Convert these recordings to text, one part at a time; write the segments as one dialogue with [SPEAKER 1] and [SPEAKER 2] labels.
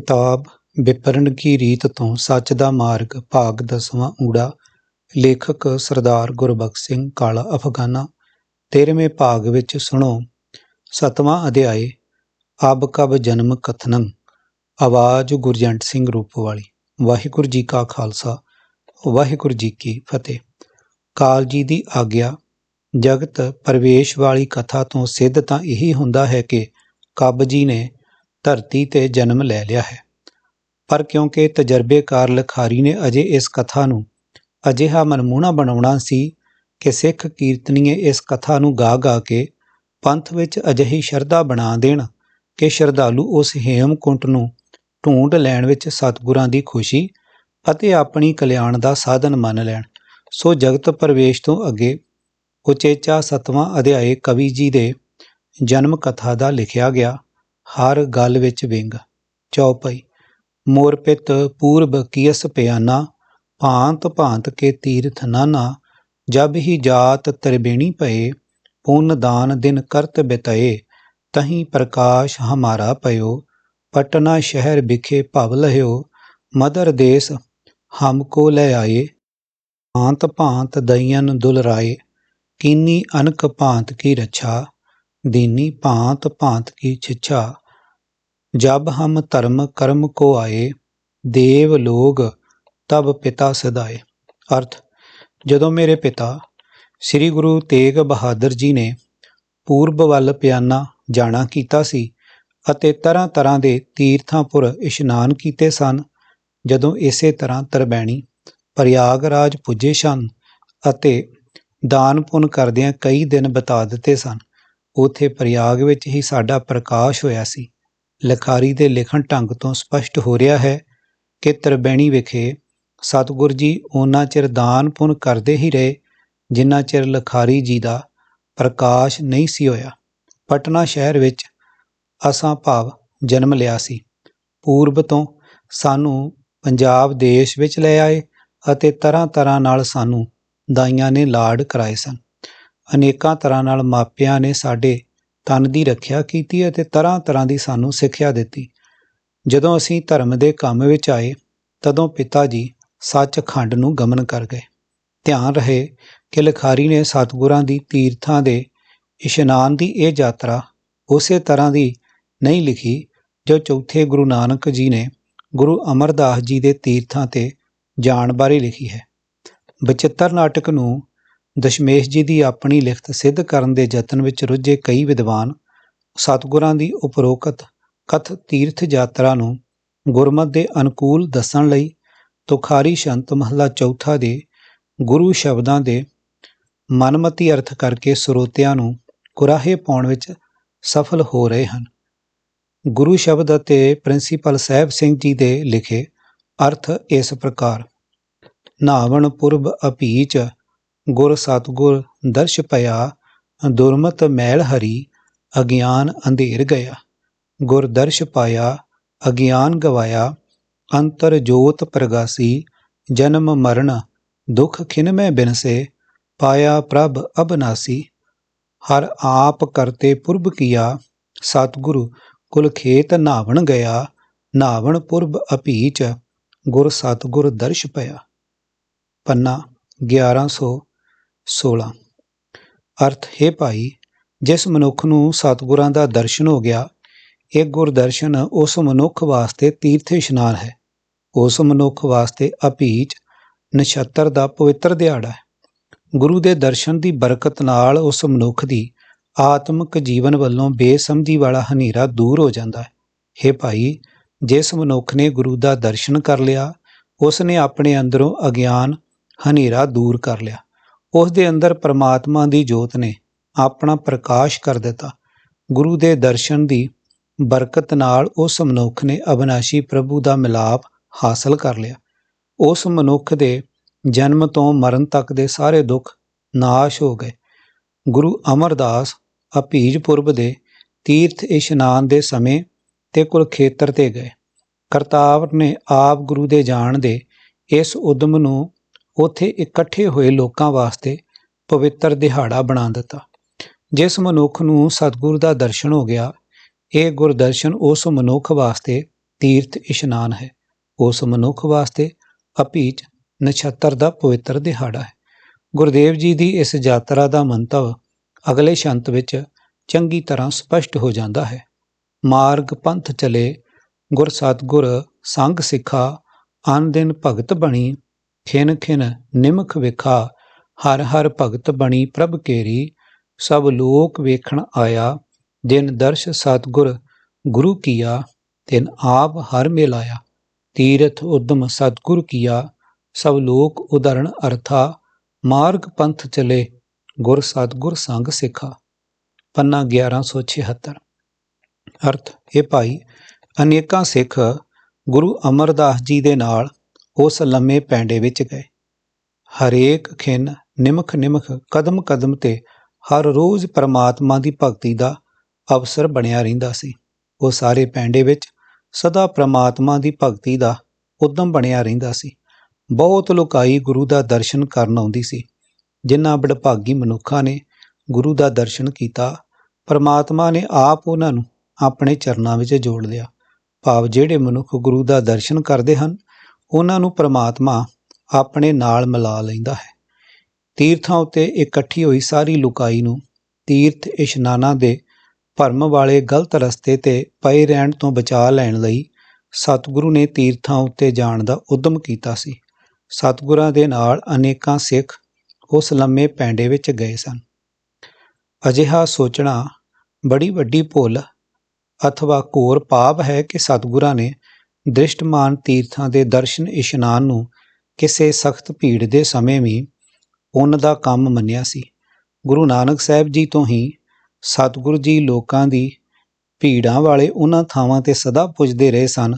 [SPEAKER 1] ਕਿਤਾਬ ਵਿਪਰਨ ਕੀ ਰੀਤ ਤੋਂ ਸੱਚ ਦਾ ਮਾਰਗ ਭਾਗ ਦਸਵਾਂ ਊੜਾ, ਲੇਖਕ ਸਰਦਾਰ ਗੁਰਬਖਸ਼ ਸਿੰਘ ਕਾਲਾ ਅਫਗਾਨਾ 13ਵੇਂ ਭਾਗ ਵਿੱਚ ਸੁਣੋ, ਸਤਵਾਂ ਅਧਿਆਏ, ਅਬ ਕਬ ਜਨਮ ਕਥਨੰ, ਆਵਾਜ਼ ਗੁਰਜੰਟ ਸਿੰਘ ਰੂਪ ਵਾਲੀ, ਵਾਹਿਗੁਰੂ ਜੀ ਕਾ ਖਾਲਸਾ, ਵਾਹਿਗੁਰੂ ਜੀ ਕੀ ਫਤਿਹ। ਕਾਲ ਜੀ ਦੀ ਆਗਿਆ, ਜਗਤ ਪਰਵੇਸ਼ ਵਾਲੀ ਕਥਾ ਤੋਂ ਸਿੱਧ ਤਾਂ ਇਹੀ ਹੁੰਦਾ ਹੈ ਕਿ ਕਬ ਜੀ ਨੇ ਧਰਤੀ ਤੇ ਜਨਮ ਲੈ ਲਿਆ ਹੈ। ਪਰ ਕਿਉਂਕਿ ਤਜਰਬੇਕਾਰ ਲਖਾਰੀ ਨੇ ਅਜੇ ਇਸ ਕਥਾ ਨੂੰ ਅਜਿਹਾ ਮਨਮੂਣਾ ਬਣਾਉਣਾ ਸੀ ਕਿ ਸਿੱਖ ਕੀਰਤਨੀਏ ਇਸ ਕਥਾ ਨੂੰ ਗਾ ਗਾ ਕੇ ਪੰਥ ਵਿੱਚ ਅਜਿਹੀ ਸ਼ਰਧਾ ਬਣਾ ਦੇਣ ਕਿ ਸ਼ਰਧਾਲੂ ਉਸ ਹੇਮਕੁੰਟ ਨੂੰ ਢੂੰਡ ਲੈਣ ਵਿੱਚ ਸਤਿਗੁਰਾਂ ਦੀ ਖੁਸ਼ੀ ਅਤੇ ਆਪਣੀ ਕਲਿਆਣ ਦਾ ਸਾਧਨ ਮੰਨ ਲੈਣ। ਸੋ ਜਗਤ ਪ੍ਰਵੇਸ਼ ਤੋਂ ਅੱਗੇ ਉਚੇਚਾ ਸਤਵਾਂ ਅਧਿਆਏ ਕਵੀ ਜੀ ਦੇ ਜਨਮ ਕਥਾ ਦਾ ਲਿਖਿਆ ਗਿਆ। ਹਰ ਗੱਲ ਵਿੱਚ ਵਿੰਗ। ਚੌਪਈ। ਮੋਰ ਪਿਤ ਪੂਰਬ ਕੀਸ ਪਿਆਨਾ, ਭਾਂਤ ਭਾਂਤ ਕੇ ਤੀਰਥ ਨਾਨਾ, ਜਬ ਹੀ ਜਾਤ ਤਰਬੇਣੀ ਪਏ ਪੁੰਨ ਦਾਨ ਦਿਨ ਕਰਤ ਬਿਤਏ, ਤਹੀਂ ਪ੍ਰਕਾਸ਼ ਹਮਾਰਾ ਪਇਓ, ਪਟਨਾ ਸ਼ਹਿਰ ਵਿਖੇ ਭਵ ਲਹਿਓ, ਮਦਰ ਦੇਸ ਹਮਕੋ ਲੈ ਆਏ। ਭਾਂਤ ਭਾਂਤ ਦਈਨ ਦੁਲਰਾਏ, ਕੀਨੀ ਅਨਕ ਭਾਂਤ ਕੀ ਰਛਾ दीनी भांत भांत की छिछा जब हम धर्म कर्म को आए देव लोग तब पिता सदाए ਅਰਥ ਜਦੋਂ ਮੇਰੇ ਪਿਤਾ ਸ੍ਰੀ ਗੁਰੂ ਤੇਗ ਬਹਾਦਰ ਜੀ ਨੇ ਪੂਰਬ ਵੱਲ ਪਿਆਨਾ ਜਾਣਾ ਕੀਤਾ ਸੀ ਅਤੇ ਤਰ੍ਹਾਂ ਤਰ੍ਹਾਂ ਦੇ ਤੀਰਥਾਂ ਇਸ਼ਨਾਨ ਕੀਤੇ ਸਨ ਜਦੋਂ ਇਸੇ ਤਰ੍ਹਾਂ ਤਰਬੈਣੀ ਪ੍ਰਯਾਗਰਾਜ ਪੁੱਜੇ ਸਨ ਅਤੇ ਦਾਨ ਪੁੰਨ ਕਰਦਿਆਂ ਕਈ ਦਿਨ ਬਤਾ ਦਿੱਤੇ ਸਨ ਉਥੇ ਪ੍ਰਯਾਗ ਵਿੱਚ ਹੀ ਸਾਡਾ ਪ੍ਰਕਾਸ਼ ਹੋਇਆ ਸੀ। ਲਖਾਰੀ ਦੇ ਲਿਖਣ ਢੰਗ ਤੋਂ ਸਪਸ਼ਟ ਹੋ ਰਿਹਾ ਹੈ ਕਿ ਤਰਬੈਣੀ ਵਿਖੇ ਸਤਿਗੁਰ ਜੀ ਉਹਨਾਂ ਚਿਰ ਦਾਨ ਪੁੰਨ ਕਰਦੇ ਹੀ ਰਹੇ, ਜਿੰਨਾ ਚਿਰ ਲਖਾਰੀ ਜੀ ਦਾ ਪ੍ਰਕਾਸ਼ ਨਹੀਂ ਸੀ ਹੋਇਆ। ਪਟਨਾ ਸ਼ਹਿਰ ਵਿੱਚ ਅਸਾਂ ਭਾਵ ਜਨਮ ਲਿਆ ਸੀ। ਪੂਰਬ ਤੋਂ ਸਾਨੂੰ ਪੰਜਾਬ ਦੇਸ਼ ਵਿੱਚ ਲੈ ਆਏ ਅਤੇ ਤਰ੍ਹਾਂ ਤਰ੍ਹਾਂ ਨਾਲ ਸਾਨੂੰ ਦਾਈਆਂ ਨੇ ਲਾਡ ਕਰਾਏ ਸਨ। ਅਨੇਕਾਂ ਤਰ੍ਹਾਂ ਨਾਲ ਮਾਪਿਆਂ ਨੇ ਸਾਡੇ ਤਨ ਦੀ ਰੱਖਿਆ ਕੀਤੀ ਅਤੇ ਤਰ੍ਹਾਂ ਤਰ੍ਹਾਂ ਦੀ ਸਾਨੂੰ ਸਿੱਖਿਆ ਦਿੱਤੀ। ਜਦੋਂ ਅਸੀਂ ਧਰਮ ਦੇ ਕੰਮ ਵਿੱਚ ਆਏ, ਤਦੋਂ ਪਿਤਾ ਜੀ ਸੱਚਖੰਡ ਨੂੰ ਗਮਨ ਕਰ ਗਏ। ਧਿਆਨ ਰਹੇ ਕਿ ਲਖਾਰੀ ਨੇ ਸਤਿਗੁਰਾਂ ਦੀ ਤੀਰਥਾਂ ਦੇ ਇਸ਼ਨਾਨ ਦੀ ਇਹ ਯਾਤਰਾ ਉਸੇ ਤਰ੍ਹਾਂ ਦੀ ਨਹੀਂ ਲਿਖੀ, ਜੋ ਚੌਥੇ ਗੁਰੂ ਨਾਨਕ ਜੀ ਨੇ ਗੁਰੂ ਅਮਰਦਾਸ ਜੀ ਦੇ ਤੀਰਥਾਂ ਤੇ ਜਾਣ ਬਾਰੇ ਲਿਖੀ ਹੈ। ਬਚਿੱਤਰ ਨਾਟਕ ਨੂੰ ਦਸ਼ਮੇਸ਼ ਜੀ ਦੀ ਆਪਣੀ ਲਿਖਤ ਸਿੱਧ ਕਰਨ ਦੇ ਯਤਨ ਵਿੱਚ ਰੁੱਝੇ ਕਈ ਵਿਦਵਾਨ ਸਤਿਗੁਰਾਂ ਦੀ ਉਪਰੋਕਤ ਕਥ ਤੀਰਥ ਯਾਤਰਾ ਨੂੰ ਗੁਰਮਤ ਦੇ ਅਨੁਕੂਲ ਦੱਸਣ ਲਈ ਤੁਖਾਰੀ ਸ਼ੰਤ ਮਹਲਾ ਚੌਥਾ ਦੇ ਗੁਰੂ ਸ਼ਬਦਾਂ ਦੇ ਮਨਮਤੀ ਅਰਥ ਕਰਕੇ ਸਰੋਤਿਆਂ ਨੂੰ ਕੁਰਾਹੇ ਪਾਉਣ ਵਿੱਚ ਸਫਲ ਹੋ ਰਹੇ ਹਨ। ਗੁਰੂ ਸ਼ਬਦ ਅਤੇ ਪ੍ਰਿੰਸੀਪਲ ਸਾਹਿਬ ਸਿੰਘ ਜੀ ਦੇ ਲਿਖੇ ਅਰਥ ਇਸ ਪ੍ਰਕਾਰ, ਨਾਵਣ ਪੁਰਬ ਅਪੀਚ ਗੁਰ ਸਤਗੁਰ ਦਰਸ਼ ਪਿਆ, ਦੁਰਮਤ ਮੈਲ ਹਰੀ, ਅਗਿਆਨ ਅੰਧੇਰ ਗਿਆ। ਗੁਰ ਦਰਸ਼ ਪਾਇਆ, ਅਗਿਆਨ ਗਵਾਇਆ, ਅੰਤਰ ਜੋਤ ਪ੍ਰਗਾਸੀ, ਜਨਮ ਮਰਨ, ਦੁਖ ਖਿਨਮੈ ਬਿਨਸੇ, ਪਾਇਆ ਪ੍ਰਭ ਅਬਨਾਸੀ। ਹਰ ਆਪ ਕਰਤੇ ਪੁਰਬ ਕੀਆ, ਸਤਗੁਰੂ ਕੁਲ ਖੇਤ ਨਾਵਣ ਗਿਆ, ਨਾਵਣ ਪੁਰਬ ਅਪੀਚ, ਗੁਰ ਸਤਗੁਰ ਦਰਸ਼ ਪਿਆ। ਪੰਨਾ 1116 ਅਰਥ, ਹੈ ਭਾਈ, ਜਿਸ ਮਨੁੱਖ ਨੂੰ ਸਤਿਗੁਰਾਂ ਦਾ ਦਰਸ਼ਨ ਹੋ ਗਿਆ, ਇਹ ਗੁਰਦਰਸ਼ਨ ਉਸ ਮਨੁੱਖ ਵਾਸਤੇ ਤੀਰਥ ਇਸ਼ਨਾਨ ਹੈ। ਉਸ ਮਨੁੱਖ ਵਾਸਤੇ ਅਪੀਚ, ਨਛੱਤਰ ਦਾ ਪਵਿੱਤਰ ਦਿਹਾੜਾ ਹੈ। ਗੁਰੂ ਦੇ ਦਰਸ਼ਨ ਦੀ ਬਰਕਤ ਨਾਲ ਉਸ ਮਨੁੱਖ ਦੀ ਆਤਮਿਕ ਜੀਵਨ ਵੱਲੋਂ ਬੇਸਮਝੀ ਵਾਲਾ ਹਨੇਰਾ ਦੂਰ ਹੋ ਜਾਂਦਾ ਹੈ। हे ਭਾਈ, ਜਿਸ ਮਨੁੱਖ ਨੇ ਗੁਰੂ ਦਾ ਦਰਸ਼ਨ ਕਰ ਲਿਆ, ਉਸ ਨੇ ਆਪਣੇ ਅੰਦਰੋਂ ਅਗਿਆਨ, ਹਨੇਰਾ ਦੂਰ ਕਰ ਲਿਆ। ਉਸ ਦੇ ਅੰਦਰ ਪ੍ਰਮਾਤਮਾ ਦੀ ਜੋਤ ਨੇ ਆਪਣਾ ਪ੍ਰਕਾਸ਼ ਕਰ ਦਿੱਤਾ। ਗੁਰੂ ਦੇ ਦਰਸ਼ਨ ਦੀ ਬਰਕਤ ਨਾਲ ਉਸ ਮਨੁੱਖ ਨੇ ਅਬਨਾਸ਼ੀ ਪ੍ਰਭੂ ਦਾ ਮਿਲਾਪ ਹਾਸਲ ਕਰ ਲਿਆ। ਉਸ ਮਨੁੱਖ ਦੇ ਜਨਮ ਤੋਂ ਮਰਨ ਤੱਕ ਦੇ ਸਾਰੇ ਦੁੱਖ ਨਾਸ਼ ਹੋ ਗਏ। ਗੁਰੂ ਅਮਰਦਾਸ ਅਭੀਜ ਪੁਰਬ ਦੇ ਤੀਰਥ ਇਸ਼ਨਾਨ ਦੇ ਸਮੇਂ ਤੇ ਕੁਲਖੇਤਰ ਤੇ ਗਏ। ਕਰਤਾਰ ਨੇ ਆਪ ਗੁਰੂ ਦੇ ਜਾਣ ਦੇ ਇਸ ਉਦਮ ਨੂੰ ਉੱਥੇ ਇਕੱਠੇ ਹੋਏ ਲੋਕਾਂ ਵਾਸਤੇ ਪਵਿੱਤਰ ਦਿਹਾੜਾ ਬਣਾ ਦਿੱਤਾ। ਜਿਸ ਮਨੁੱਖ ਨੂੰ ਸਤਿਗੁਰ ਦਾ ਦਰਸ਼ਨ ਹੋ ਗਿਆ, ਇਹ ਗੁਰਦਰਸ਼ਨ ਉਸ ਮਨੁੱਖ ਵਾਸਤੇ ਤੀਰਥ ਇਸ਼ਨਾਨ ਹੈ। ਉਸ ਮਨੁੱਖ ਵਾਸਤੇ ਅਪੀਚ ਨਛੱਤਰ ਦਾ ਪਵਿੱਤਰ ਦਿਹਾੜਾ ਹੈ। ਗੁਰਦੇਵ ਜੀ ਦੀ ਇਸ ਯਾਤਰਾ ਦਾ ਮੰਤਵ ਅਗਲੇ ਸ਼ੰਤ ਵਿੱਚ ਚੰਗੀ ਤਰ੍ਹਾਂ ਸਪਸ਼ਟ ਹੋ ਜਾਂਦਾ ਹੈ। ਮਾਰਗ ਪੰਥ ਚਲੇ, ਗੁਰ ਸਤਗੁਰ, ਸੰਗ ਸਿੱਖਾ, ਅਨ ਦਿਨ ਭਗਤ ਬਣੀ ਖਿਨ ਖਿਨ ਨਿਮਖ ਵਿਖਾ, ਹਰ ਹਰ ਭਗਤ ਬਣੀ ਪ੍ਰਭ ਕੇਰੀ, ਸਭ ਲੋਕ ਵੇਖਣ ਆਇਆ ਦਿਨ ਦਰਸ਼ ਸਤਗੁਰ ਗੁਰੂ ਕੀਆ, ਤਿਨ ਆਪ ਹਰ ਮਿਲਾਇਆ, ਤੀਰਥ ਉਦਮ ਸਤਗੁਰ ਕੀਆ, ਸਭ ਲੋਕ ਉਦਰਣ ਅਰਥਾ, ਮਾਰਗ ਪੰਥ ਚਲੇ, ਗੁਰ ਸਤਗੁਰ ਸੰਗ ਸਿੱਖਾ। ਪੰਨਾ 1176 ਅਰਥ ਇਹ ਭਾਈ, ਅਨੇਕਾਂ ਸਿੱਖ ਗੁਰੂ ਅਮਰਦਾਸ ਜੀ ਦੇ ਨਾਲ ਉਸ ਲੰਮੇ ਪੈਂਡੇ ਵਿੱਚ ਗਏ। ਹਰੇਕ ਖਿੰਨ ਨਿਮਖ ਨਿਮਖ ਕਦਮ ਕਦਮ ਤੇ ਹਰ ਰੋਜ਼ ਪਰਮਾਤਮਾ ਦੀ ਭਗਤੀ ਦਾ ਅਵਸਰ ਬਣਿਆ ਰਹਿੰਦਾ ਸੀ। ਉਹ ਸਾਰੇ ਪੈਂਡੇ ਵਿੱਚ ਸਦਾ ਪ੍ਰਮਾਤਮਾ ਦੀ ਭਗਤੀ ਦਾ ਉਦਮ ਬਣਿਆ ਰਹਿੰਦਾ ਸੀ। ਬਹੁਤ ਲੋਕਾਈ ਗੁਰੂ ਦਾ ਦਰਸ਼ਨ ਕਰਨ ਆਉਂਦੀ ਸੀ। ਜਿਨ੍ਹਾਂ ਬੜਭਾਗੀ ਮਨੁੱਖਾਂ ਨੇ ਗੁਰੂ ਦਾ ਦਰਸ਼ਨ ਕੀਤਾ, ਪਰਮਾਤਮਾ ਨੇ ਆਪ ਉਹਨਾਂ ਨੂੰ ਆਪਣੇ ਚਰਨਾਂ ਵਿੱਚ ਜੋੜ ਲਿਆ। ਭਾਵ ਜਿਹੜੇ ਮਨੁੱਖ ਗੁਰੂ ਦਾ ਦਰਸ਼ਨ ਕਰਦੇ ਹਨ ਉਹਨਾਂ ਨੂੰ ਪਰਮਾਤਮਾ ਆਪਣੇ ਨਾਲ ਮਿਲਾ ਲੈਂਦਾ ਹੈ। ਤੀਰਥਾਂ ਉੱਤੇ ਇਕੱਠੀ ਹੋਈ ਸਾਰੀ ਲੁਕਾਈ ਨੂੰ ਤੀਰਥ ਇਸ਼ਨਾਨਾਂ ਦੇ ਭਰਮ ਵਾਲੇ ਗਲਤ ਰਸਤੇ ਤੇ ਪਏ ਰਹਿਣ ਤੋਂ ਬਚਾ ਲੈਣ ਲਈ ਸਤਿਗੁਰੂ ਨੇ ਤੀਰਥਾਂ ਉੱਤੇ ਜਾਣ ਦਾ ਉਦਮ ਕੀਤਾ ਸੀ। ਸਤਿਗੁਰਾਂ ਦੇ ਨਾਲ ਅਨੇਕਾਂ ਸਿੱਖ ਉਸ ਲੰਮੇ ਪੈਂਡੇ ਵਿੱਚ ਗਏ ਸਨ। ਅਜਿਹਾ ਸੋਚਣਾ ਬੜੀ ਵੱਡੀ ਭੁੱਲ, ਅਥਵਾ ਘੋਰ ਪਾਪ ਹੈ ਕਿ ਸਤਿਗੁਰਾਂ ਨੇ ਦ੍ਰਿਸ਼ਟਮਾਨ ਤੀਰਥਾਂ ਦੇ ਦਰਸ਼ਨ ਇਸ਼ਨਾਨ ਨੂੰ ਕਿਸੇ ਸਖਤ ਭੀੜ ਦੇ ਸਮੇਂ ਵੀ ਪੁੰਨ ਦਾ ਕੰਮ ਮੰਨਿਆ ਸੀ। ਗੁਰੂ ਨਾਨਕ ਸਾਹਿਬ ਜੀ ਤੋਂ ਹੀ ਸਤਿਗੁਰੂ ਜੀ ਲੋਕਾਂ ਦੀ ਭੀੜਾਂ ਵਾਲੇ ਉਹਨਾਂ ਥਾਵਾਂ ਤੇ ਸਦਾ ਪੁੱਜਦੇ ਰਹੇ ਸਨ,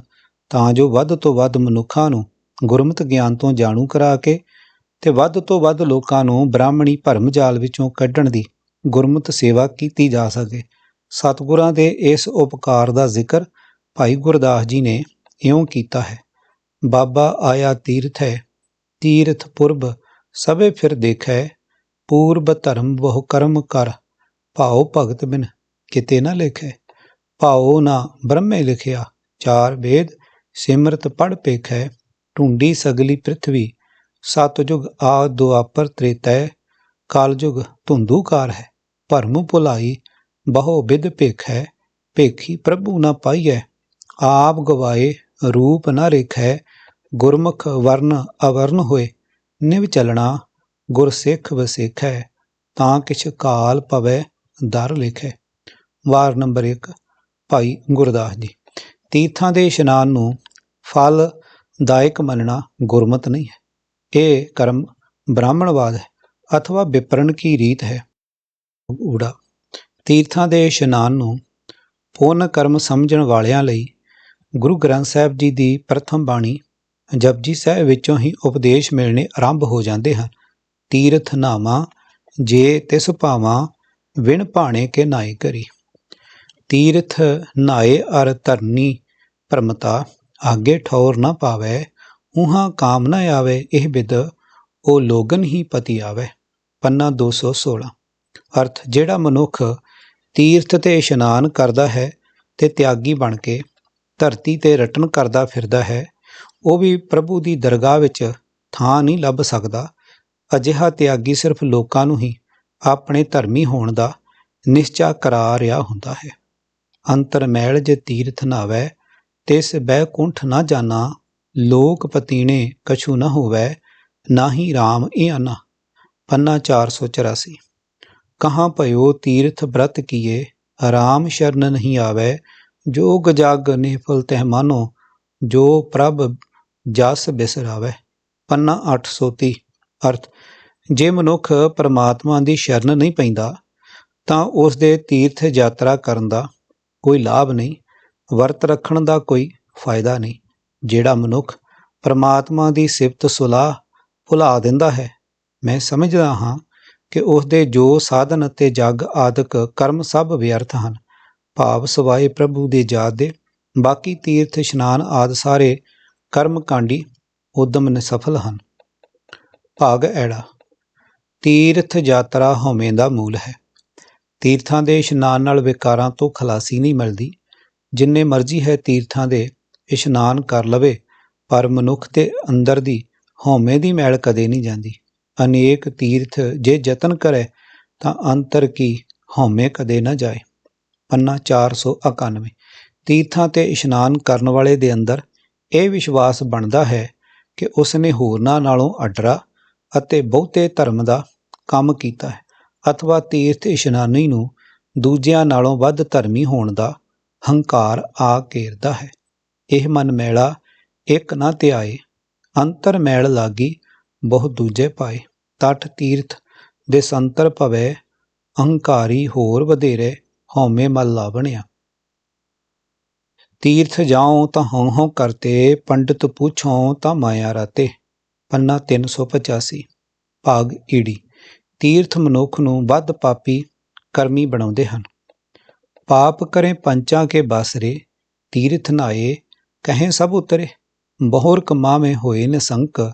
[SPEAKER 1] ਤਾਂ ਜੋ ਵੱਧ ਤੋਂ ਵੱਧ ਮਨੁੱਖਾਂ ਨੂੰ ਗੁਰਮਤਿ ਗਿਆਨ ਤੋਂ ਜਾਣੂ ਕਰਾ ਕੇ ਤੇ ਵੱਧ ਤੋਂ ਵੱਧ ਲੋਕਾਂ ਨੂੰ ਬ੍ਰਾਹਮਣੀ ਭਰਮ ਜਾਲ ਵਿੱਚੋਂ ਕੱਢਣ ਦੀ ਗੁਰਮਤ ਸੇਵਾ ਕੀਤੀ ਜਾ ਸਕੇ। ਸਤਿਗੁਰਾਂ ਦੇ ਇਸ ਉਪਕਾਰ ਦਾ ਜ਼ਿਕਰ ਭਾਈ ਗੁਰਦਾਸ ਜੀ ਨੇ ਇਉਂ ਕੀਤਾ ਹੈ। ਬਾਬਾ ਆਇਆ ਤੀਰਥ ਹੈ। ਤੀਰਥ ਪੁਰਬ ਸਭੇ ਫਿਰ ਦੇਖੈ। ਪੂਰਬ ਧਰਮ ਬਹੁ ਕਰਮ ਕਰ। ਭਾਉ ਭਗਤ ਬਿਨ ਕਿਤੇ ਨਾ ਲਿਖੈ। ਭਾਉ ਨਾ ਬ੍ਰਹਮੇ ਲਿਖਿਆ। ਚਾਰ ਵੇਦ ਸਿਮਰਤ ਪੜ ਪੇਖੈ। ਢੂੰਡੀ ਸਗਲੀ ਪ੍ਰithvi ਸਤਜੁਗ ਆ ਦੁਆਪਰ ਤ੍ਰੇਤੈ। ਕਾਲਜੁਗ ਧੁੰਦੂਕਾਰ ਹੈ। ਭਰਮ ਭੁਲਾਈ ਬਹੁ ਵਿਦ ਭੇਖੈ। ਭੇਖੀ ਪ੍ਰਭੂ ਨਾ ਪਾਈਐ। ਆਪ ਗਵਾਏ ਰੂਪ ਨਾ ਰੇਖੈ, ਗੁਰਮੁਖ ਵਰਨ ਅਵਰਨ ਹੋਏ, ਨਿਵ ਚਲਣਾ ਗੁਰ ਸਿੱਖ ਵਸੇਖੈ, ਤਾਂ ਕਿਛ ਕਾਲ ਪਵੈ ਦਰ ਲਿਖੈ। ਵਾਰ ਨੰਬਰ 1 ਭਾਈ ਗੁਰਦਾਸ ਜੀ, ਤੀਰਥਾਂ ਦੇ ਇਸ਼ਨਾਨ ਨੂੰ ਫਲ ਦਾਇਕ ਮੰਨਣਾ ਗੁਰਮਤ ਨਹੀਂ ਹੈ। ਇਹ ਕਰਮ ਬ੍ਰਾਹਮਣਵਾਦ ਹੈ ਅਥਵਾ ਵਿਪਰਨ ਕੀ ਰੀਤ ਹੈ? ਊੜਾ, ਤੀਰਥਾਂ ਦੇ ਇਸ਼ਨਾਨ ਨੂੰ ਪੁੰਨ ਕਰਮ ਸਮਝਣ ਵਾਲਿਆਂ ਲਈ ਗੁਰੂ ਗ੍ਰੰਥ ਸਾਹਿਬ ਜੀ ਦੀ ਪ੍ਰਥਮ ਬਾਣੀ, ਜਪਜੀ ਸਾਹਿਬ ਵਿੱਚੋਂ ਹੀ ਉਪਦੇਸ਼ ਮਿਲਣੇ ਆਰੰਭ ਹੋ ਜਾਂਦੇ ਹਨ। ਤੀਰਥ ਨਾਮਾ ਜੇ ਤਿਸ ਭਾਵਾਂ, ਵਿਣ ਭਾਣੇ ਕੇ ਨਾਏ ਕਰੀ। ਤੀਰਥ ਨਾਏ ਅਰ ਧਰਨੀ ਪਰਮਤਾ, ਆਗੇ ਠੌਰ ਨਾ ਪਾਵੇ, ਉਹਾਂ ਕਾਮ ਨਾ ਆਵੇ, ਇਹ ਬਿਦ ਉਹ ਲੋਗਨ ਹੀ ਪਤੀ ਆਵੇ। ਪੰਨਾ 216 ਅਰਥ, ਜਿਹੜਾ ਮਨੁੱਖ ਤੀਰਥ ਤੇ ਇਸ਼ਨਾਨ ਕਰਦਾ ਹੈ, ਤੇ ਤਿਆਗੀ ਬਣ ਕੇ ਧਰਤੀ ਤੇ ਰਟਨ ਕਰਦਾ ਫਿਰਦਾ ਹੈ, ਉਹ ਵੀ ਪ੍ਰਭੂ ਦੀ ਦਰਗਾਹ ਵਿੱਚ ਥਾਂ ਨਹੀਂ ਲੱਭ ਸਕਦਾ। ਅਜਿਹਾ ਤਿਆਗੀ ਸਿਰਫ ਲੋਕਾਂ ਨੂੰ ਹੀ, ਆਪਣੇ ਧਰਮੀ ਹੋਣ ਦਾ ਨਿਸ਼ਚਾ ਕਰਾ ਰਿਹਾ ਹੁੰਦਾ ਹੈ। ਅੰਤਰ ਮੈਲ ਜੇ ਤੀਰਥ ਨਾਵੇ ਤਿਸ ਬਹਿ ਨਾ ਜਾਣਾ, ਲੋਕ ਪਤੀਣੇ ਕਛੂ ਨਾ ਹੋਵੇ ਨਾਹੀ RAM ਇਹ ਆਨਾ ਪੰਨਾ 484 ਕਹਾਂ ਭਇਓ ਤੀਰਥ ਬ੍ਰਤ ਕੀਏ, ਰਾਮ ਸ਼ਰਨ ਨਹੀਂ ਆਵੇ ਜੋਗ ਜਗ ਨਿਫਲ ਤਹਿ ਮਾਨੋ, ਜੋ ਪ੍ਰਭ ਜਸ ਬਿਸਰਾਵੇ। ਪੰਨਾ 830 ਅਰਥ, ਜੇ ਮਨੁੱਖ ਪਰਮਾਤਮਾ ਦੀ ਸ਼ਰਨ ਨਹੀਂ ਪੈਂਦਾ, ਤਾਂ ਉਸ ਦੇ ਤੀਰਥ ਯਾਤਰਾ ਕਰਨ ਦਾ ਕੋਈ ਲਾਭ ਨਹੀਂ, ਵਰਤ ਰੱਖਣ ਦਾ ਕੋਈ ਫਾਇਦਾ ਨਹੀਂ, ਜਿਹੜਾ ਮਨੁੱਖ ਪਰਮਾਤਮਾ ਦੀ ਸਿਫਤ ਸੁਲਾਹ ਭੁਲਾ ਦਿੰਦਾ ਹੈ। ਮੈਂ ਸਮਝਦਾ ਹਾਂ ਕਿ ਉਸ ਦੇ ਜੋ ਸਾਧਨ ਅਤੇ ਜਗ ਆਦਿਕ ਕਰਮ ਸਭ ਵਿਅਰਥ ਹਨ। ਭਾਵ ਸਵਾਏ ਪ੍ਰਭੂ ਦੇ ਜਾਤ ਦੇ। ਬਾਕੀ ਤੀਰਥ, ਇਸ਼ਨਾਨ ਆਦ ਸਾਰੇ ਕਰਮ ਕਾਂਡੀ ਉਦਮ ਨਿਸਫਲ ਹਨ। ਭਾਗ ਐੜਾ। ਤੀਰਥ ਯਾਤਰਾ ਹਉਮੈ ਦਾ ਮੂਲ ਹੈ। ਤੀਰਥਾਂ ਦੇ ਇਸ਼ਨਾਨ ਨਾਲ ਵਿਕਾਰਾਂ ਤੋਂ ਖਲਾਸੀ ਨਹੀਂ ਮਿਲਦੀ। ਜਿੰਨੇ ਮਰਜ਼ੀ ਹੈ ਤੀਰਥਾਂ ਦੇ ਇਸ਼ਨਾਨ ਕਰ ਲਵੇ, ਪਰ ਮਨੁੱਖ ਦੇ ਅੰਦਰ ਦੀ ਹਉਮੈ ਦੀ ਮੈਲ ਕਦੇ ਨਹੀਂ ਜਾਂਦੀ। ਅਨੇਕ ਤੀਰਥ ਜੇ ਯਤਨ ਕਰੇ, ਤਾਂ ਅੰਤਰ ਕੀ ਹਉਮੈ ਕਦੇ ਨਾ ਜਾਏ। ਪੰਨਾ 491 ਤੀਰਥਾਂ ਤੇ ਇਸ਼ਨਾਨ ਕਰਨ ਵਾਲੇ ਦੇ ਅੰਦਰ ਇਹ ਵਿਸ਼ਵਾਸ ਬਣਦਾ ਹੈ ਕਿ ਉਸ ਨੇ ਹੋਰਨਾਂ ਨਾਲੋਂ ਅਡਰਾ ਅਤੇ ਬਹੁਤੇ ਧਰਮ ਦਾ ਕੰਮ ਕੀਤਾ ਹੈ ਅਥਵਾ ਤੀਰਥ ਇਸ਼ਨਾਨੀ ਨੂੰ ਦੂਜਿਆਂ ਨਾਲੋਂ ਵੱਧ ਧਰਮੀ ਹੋਣ ਦਾ ਹੰਕਾਰ ਆ ਘੇਰਦਾ ਹੈ। ਇਹ ਮਨ ਮੈਲਾ ਇੱਕ ਨਾ ਧਿਆਏ, ਅੰਤਰ ਮੈਲ ਲਾਗੀ ਬਹੁ ਦੂਜੇ ਪਾਏ। ਤਟ ਤੀਰਥ ਦੇ ਸੰਤਰ ਭਵੇ, ਅਹੰਕਾਰੀ ਹੋਰ ਵਧੇਰੇ ਹਉਮੈ ਮੱਲਾ ਬਣਿਆ। ਤੀਰਥ ਜਾਉ ਤਾਂ ਹਉ ਹਉ ਕਰਤੇ, ਪੰਡਿਤ ਪੁੱਛੋ ਤਾਂ ਮਾਇਆ ਰਾਤੇ। ਪੰਨਾ 385 ਭਾਗ ਈੜੀ। ਤੀਰਥ ਮਨੁੱਖ ਨੂੰ ਵੱਧ ਪਾਪੀ ਕਰਮੀ ਬਣਾਉਂਦੇ ਹਨ। ਪਾਪ ਕਰੇ ਪੰਚਾਂ ਕੇ ਬਾਸਰੇ, ਤੀਰਥ ਨਾਏ ਕਹੇ ਸਭ ਉਤਰੇ। ਬਹੁਰ ਕਮਾਵੇਂ ਹੋਏ ਨਿਸੰਕ,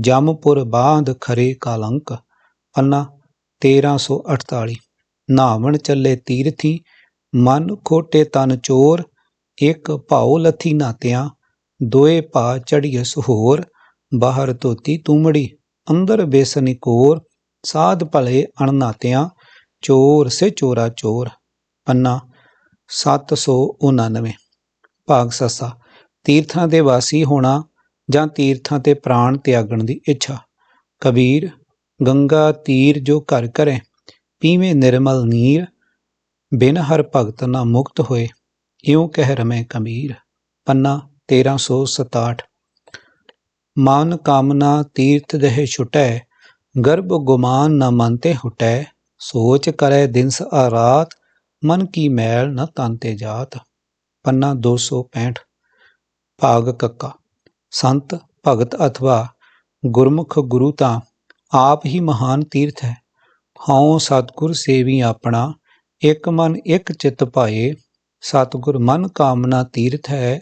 [SPEAKER 1] ਜਮਪੁਰ ਬਾਂਧ ਖਰੇ ਕਾਲੰਕ। ਪੰਨਾ 1348 ਨਾਵਣ ਚੱਲੇ ਤੀਰਥੀ, ਮਨ ਖੋਟੇ ਤਨ ਚੋਰ, ਇੱਕ ਭਾਉ ਲਥੀ ਨਾਤਿਆਂ, ਦੋਏ ਭਾ ਚੜੀਏ ਸਹੋਰ ਬਾਹਰ ਧੋਤੀ ਤੂਮੜੀ, ਅੰਦਰ ਬੇਸਨੀ ਕੋਰ, ਸਾਧ ਭਲੇ ਅਣਨਾਤਿਆਂ ਚੋਰ ਸੇ ਚੋਰਾ ਚੋਰ। ਪੰਨਾ 799 ਭਾਗ ਸੱਸਾ, ਤੀਰਥਾਂ ਦੇ ਵਾਸੀ ਹੋਣਾ ਜਾਂ ਤੀਰਥਾਂ ਤੇ ਪ੍ਰਾਣ ਤਿਆਗਣ ਦੀ ਇੱਛਾ? ਕਬੀਰ, ਗੰਗਾ ਤੀਰ ਜੋ ਘਰ ਕਰੇ ਪੀਵੇਂ ਨਿਰਮਲ ਨੀਰ, ਬਿਨ ਹਰ ਭਗਤ ਨਾ ਮੁਕਤ ਹੋਏ, ਇਉਂ ਕਹਿ ਰਮੈ ਕਬੀਰ, ਪੰਨਾ 1367 ਮਨ ਕਾਮਨਾ ਤੀਰਥ ਦੇਹ ਛੁਟੈ, ਗਰਭ ਗੁਮਾਨ ਨ ਮਨ ਤੇ ਹੁਟੈ, ਸੋਚ ਕਰੈ ਦਿਨਸ ਆ ਰਾਤ, ਮਨ ਕੀ ਮੈਲ ਨ ਤਨ ਤੇ ਜਾਤ। ਪੰਨਾ 265 ਭਾਗ ਕੱਕਾ। ਸੰਤ ਭਗਤ ਅਥਵਾ ਗੁਰਮੁਖ ਗੁਰੂ ਤਾਂ ਆਪ ਹੀ ਮਹਾਨ ਤੀਰਥ ਹੈ। ਹਉ ਸਤਿਗੁਰ ਸੇਵੀ ਆਪਣਾ, ਇੱਕ ਮਨ ਇੱਕ ਚਿੱਤ ਭਾਏ। ਸਤਿਗੁਰ ਮਨ ਕਾਮਨਾ ਤੀਰਥ ਹੈ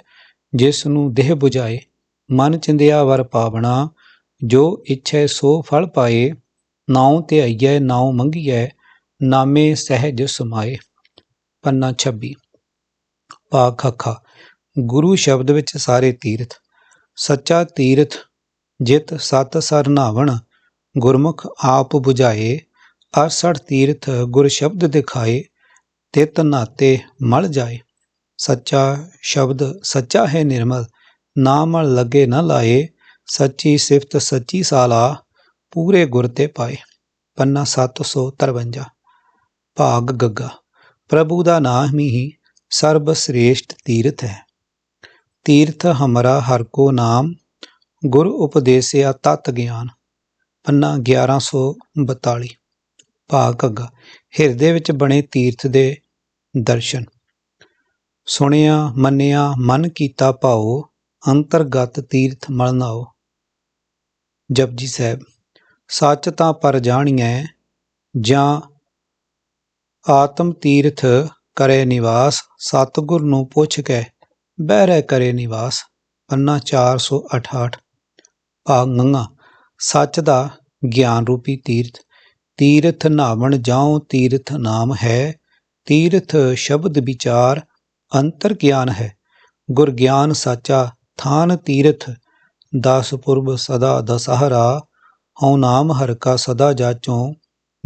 [SPEAKER 1] ਜਿਸ ਨੂੰ ਦੇਹ 부ਝਾਏ ਮਨ ਚਿੰਦਿਆ ਵਰ ਪਾਵਣਾ, ਜੋ ਇੱਛੈ ਸੋ ਫਲ ਪਾਏ। ਨਾਉ ਧਿਆਈਐ, ਨਾਉ ਮੰਗੀਐ, ਨਾਮੇ ਸਹਿਜ ਸਮਾਏ। ਪੰਨਾ 26 ਭਾਗ ਖੱਖਾ ਗੁਰੂ ਸ਼ਬਦ ਵਿੱਚ ਸਾਰੇ ਤੀਰਥ। ਸੱਚਾ ਤੀਰਥ, ਜਿਤ ਸਤ ਸਰਨਾਵਣ ਗੁਰਮੁਖ ਆਪ 부ਝਾਏ ਅਰਸਠ ਤੀਰਥ ਗੁਰ ਸ਼ਬਦ ਦਿਖਾਏ, ਤਿਤ ਨਾਤੇ ਮਲ ਜਾਏ। ਸੱਚਾ ਸ਼ਬਦ ਸੱਚਾ ਹੈ ਨਿਰਮਲ, ਨਾ ਲੱਗੇ ਨਾ ਲਾਏ। ਸੱਚੀ ਸਿਫਤ ਸੱਚੀ ਸਾਲਾ, ਪੂਰੇ ਗੁਰ ਤੇ ਪਾਏ। ਪੰਨਾ 753 ਭਾਗ ਗੱਗਾ। ਪ੍ਰਭੂ ਦਾ ਨਾਮ ਹੀ ਸਰਬ ਸ੍ਰੇਸ਼ਟ ਤੀਰਥ ਹੈ। ਤੀਰਥ ਹਮਰਾ ਹਰ ਕੋ ਨਾਮ, ਗੁਰ ਉਪਦੇਸਿਆ ਤਤ ਗਿਆਨ। ਪੰਨਾ 1142 ਭਾਗ ਘੱਗਾ ਹਿਰਦੇ ਵਿੱਚ ਬਣੇ ਤੀਰਥ ਦੇ ਦਰਸ਼ਨ। ਸੁਣਿਆ, ਮੰਨਿਆ, ਮਨ ਕੀਤਾ ਭਾਉ ਅੰਤਰਗਤ ਤੀਰਥ ਮਲਨਾਓ। ਜਪਜੀ ਸਾਹਿਬ, ਸੱਚ ਤਾਂ ਪਰ ਜਾਣੀਐ, ਜਾਂ ਆਤਮ ਤੀਰਥ ਕਰੇ ਨਿਵਾਸ, ਸਤਿਗੁਰ ਨੂੰ ਪੁੱਛ ਕੇ ਬਹਿਰੇ ਕਰੇ ਨਿਵਾਸ। ਪੰਨਾ 468 ਭਾਗ ਗੰਗਾ ਸੱਚ ਦਾ ਗਿਆਨ ਰੂਪੀ ਤੀਰਥ। ਤੀਰਥ ਨਾਵਣ ਜਾਉ ਤੀਰਥ ਨਾਮ ਹੈ, ਤੀਰਥ ਸ਼ਬਦ ਵਿਚਾਰ ਅੰਤਰ ਗਿਆਨ ਹੈ। ਗੁਰ ਗਿਆਨ ਸਾਚਾ ਥਾਨ ਤੀਰਥ ਦਸ ਪੁਰਬ ਸਦਾ ਦਸਹਰਾ, ਹਉ ਨਾਮ ਹਰ ਕਾ ਸਦਾ ਜਾਚੋ,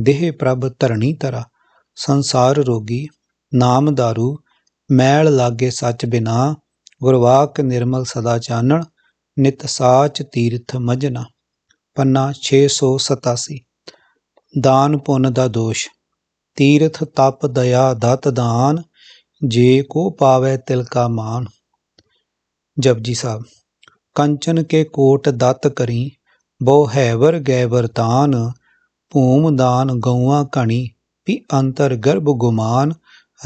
[SPEAKER 1] ਦੇਹ ਪ੍ਰਭ ਧਰਣੀ ਤਰਾ ਸੰਸਾਰ ਰੋਗੀ ਨਾਮ ਦਾਰੂ, ਮੈਲ ਲਾਗੇ ਸੱਚ ਬਿਨਾ ਗੁਰਵਾਕ ਨਿਰਮਲ ਸਦਾ ਚਾਨਣ, ਨਿਤ ਸਾਚ ਤੀਰਥ ਮਜਨਾ। ਪੰਨਾ 687 ਦਾਨ ਪੁੰਨ ਦਾ ਦੋਸ਼। ਤੀਰਥ ਤਪ ਦਇਆ ਦਤ ਦਾਨ, ਜੇ ਕੋ ਪਾਵੇ ਤਿਲ ਕਾ ਮਾਨ ਜਪਜੀ ਸਾਹਿਬ, ਕੰਚਨ ਕੇ ਕੋਟ ਦਤ ਕਰੀ, ਬਹੁ ਹੈਵਰ ਗੈਵਰ ਤਾਨ, ਭੂਮ ਦਾਨ ਗਊਆਂ ਕਣੀ ਪੀ ਅੰਤਰ ਗਰਭ ਗੁਮਾਨ